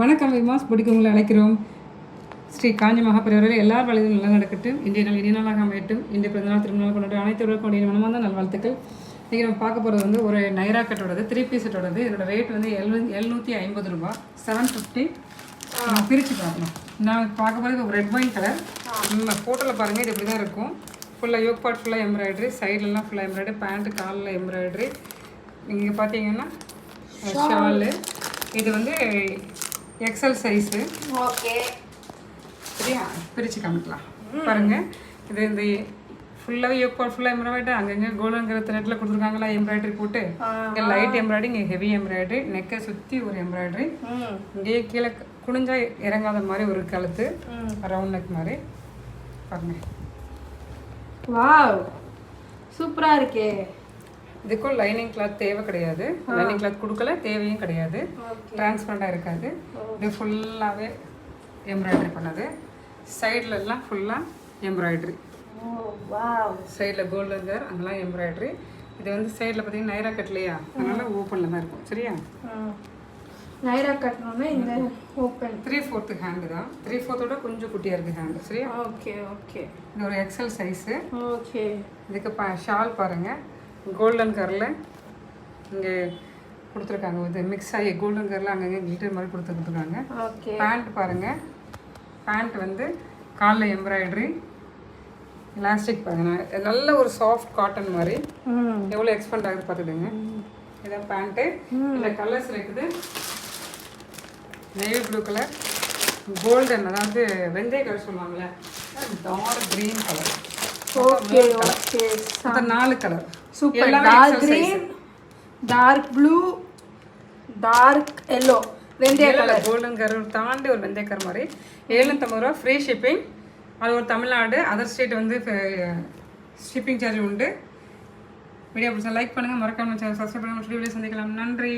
வணக்கம் விமாஸ் பிடிக்கவங்களை அழைக்கிறோம் ஸ்ரீ காஞ்சி மகாபரிவரில் எல்லார் வழியும் நல்லா நடக்கட்டும் இன்றைய நாள் இனிய நாளாக அமையட்டும். இன்றைய பிறந்தநாள் திருமணம் கொண்டாடும் அனைத்து உடைய மனமார்ந்த நல்வாழ்த்துக்கள். இன்றைக்கி நம்ம பார்க்க போகிறது வந்து ஒரு நைரா கட்டோடது த்ரீ பீஸ் செட்டோடது. இதோட ரேட் வந்து எழு எழுநூற்றி ஐம்பது ரூபா. செவன் ஃபிஃப்டி பிரித்து பார்க்கலாம் நான் பார்க்க போகிறது ஒரு ரெட் ஒயின் கலர் நம்ம ஃபோட்டோவில் பாருங்கள் இது இப்படி தான் இருக்கும் ஃபுல்லாக யோக் பார்ட் ஃபுல்லாக எம்ப்ராய்டரி சைட்லலாம் ஃபுல்லாக எம்ப்ராய்டரி பேண்ட்டு காலில் எம்ப்ராய்டரி இங்கே பார்த்தீங்கன்னா ஷாலு. இது வந்து எக்ஸல் சைஸு ஓகே. சரியா பிரித்து காமிக்கலாம். பாருங்க. இது இந்த ஃபுல்லாகவே யோக் பார்ட் ஃபுல்லாக எம்ப்ராய்டரி அங்கங்கே கோல்டுங்கிற த்ரெட்டில் கொடுத்துருக்காங்களா எம்ப்ராய்டரி போட்டு. இங்கே லைட் எம்ப்ராய்டரி இங்கே ஹெவி எம்ப்ராய்டரி நெக்கை சுற்றி ஒரு எம்ப்ராய்டரி இங்கேயே கீழே குனிஞ்சா இறங்காத மாதிரி ஒரு கழுத்து. ரவுண்ட் நெக் மாதிரி. பாருங்க. வாவ். சூப்பராக இருக்கே. இதுக்கும் லைனிங் கிளாத் தேவை கிடையாது. லைனிங் கிளாத் கொடுக்கல தேவையும் கிடையாது. டிரான்ஸ்பரண்டாக இருக்காது. இது ஃபுல்லாகவே எம்ப்ராய்டரி பண்ணது. சைடுல எல்லாம் ஃபுல்லாக எம்ப்ராய்டரி சைடில் கோல்டன் கலர் அங்கெல்லாம் எம்ப்ராய்டரி இது வந்து சைடில் பார்த்தீங்கன்னா நைரா கட்லையா அதனால ஓப்பனில் தான் இருக்கும். சரியா? நைரா கட்டணும்னா இந்த ஓப்பன் த்ரீ ஃபோர்த்து ஹேண்டு தான். த்ரீ ஃபோர்த்தோட கொஞ்சம் குட்டியாக இருக்குது ஹேண்டு சரியா? Okay okay. இது ஒரு எக்ஸல் சைஸு ஓகே. இதுக்கு பா ஷால் பாருங்கள் கோல்டன் கலரில் இங்கே கொடுத்துருக்காங்க. இது மிக்ஸ் ஆகி கோல்டன் கலரில் அங்கங்கே கிளிட்டர் மாதிரி கொடுத்து கொடுத்துருக்காங்க ஓகே பேண்ட் பாருங்கள் பேண்ட் வந்து காலில் எம்ப்ராய்டரி எலாஸ்டிக் பாருங்க. நல்ல ஒரு சாஃப்ட் காட்டன் மாதிரி. எவ்வளோ எக்ஸ்பெண்ட் ஆகுது பார்த்துடுங்க இதான் பேண்ட்டு இந்த கலர்ஸ் இருக்குது நேவி ப்ளூ கலர் கோல்டன் அதாவது வெந்தய கலர் சொல்லுவாங்கள்ல dark green colour okay okay நாலு colour super dark green dark blue dark yellow வெந்தய கலர் கோல்டன் கலர் தாண்டி ஒரு வெந்தய கலர் மாதிரி. எழுநூத்தம்பது ரூபா ஃப்ரீ ஷிப்பிங் அது ஒரு தமிழ்நாடு. அதர் ஸ்டேட் வந்து ஷிப்பிங் சார்ஜ் உண்டு. வீடியோ பிடிச்சா லைக் பண்ணுங்கள் மறக்காம சேனல் சப்ஸ்கிரைப் பண்ணுங்கள் வீடியோ சந்திக்கலாம். நன்றி.